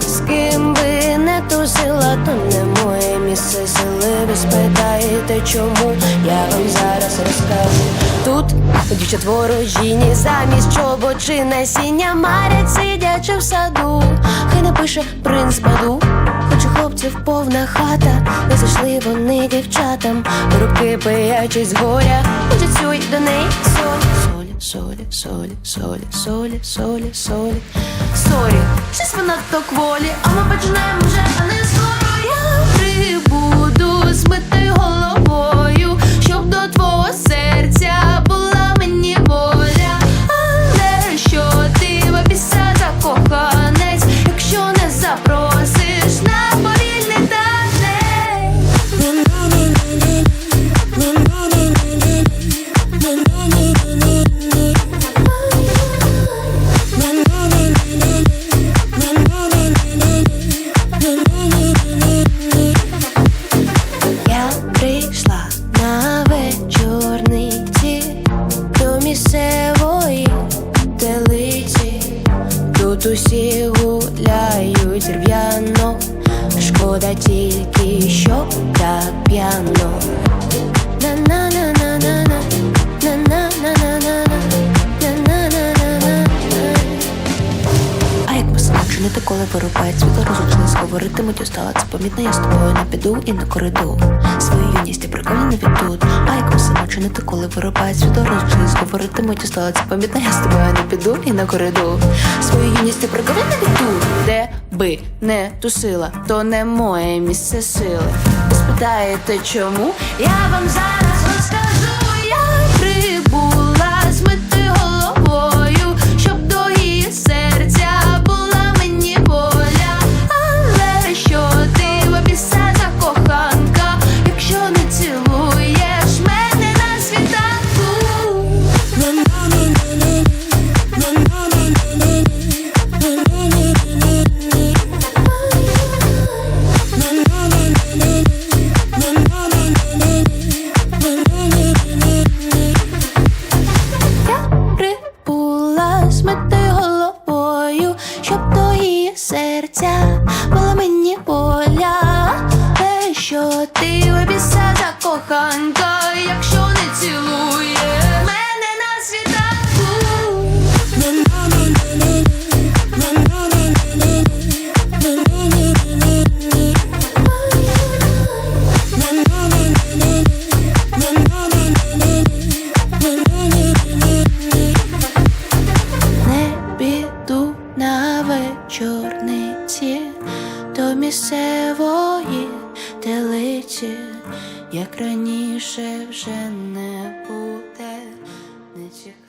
З ким би не тусила, то не моє місце сили. Ви чому я вам зараз розкажу. Тут дівчат ворожіні замість чобот чи насіння марять, сидячи в саду. Хай напише принц паду. Хоч у хлопців повна хата, не зайшли вони дівчатам, руки пиячись з горя, сюй до неї. Солі, солі, солі, солі, солі, солі, солі, солі, сорі, щось вона то кволі, а ми починаємо вже, усі гуляють рв'яно, шкода тільки, що так п'яно. Посилати коли вирубають світло, розлучились, говоритимуть, устала це помітно, я з тобою не піду і не кориду. Свою юність і прикольно не відтут. А як посилати чинити, коли вирубають світло, розлучились, говоритимуть, устала це помітно, я з тобою не піду і не кориду. Свою юність і прикольно не відтут. Де би не тусила, то не моє місце сили. Ви спитаєте, чому? Я вам зараз серця була мені воля. Те, що ти обіса за коханка, якщо не цілує на вечорниці до місцевої телиці, як раніше вже не буде, не.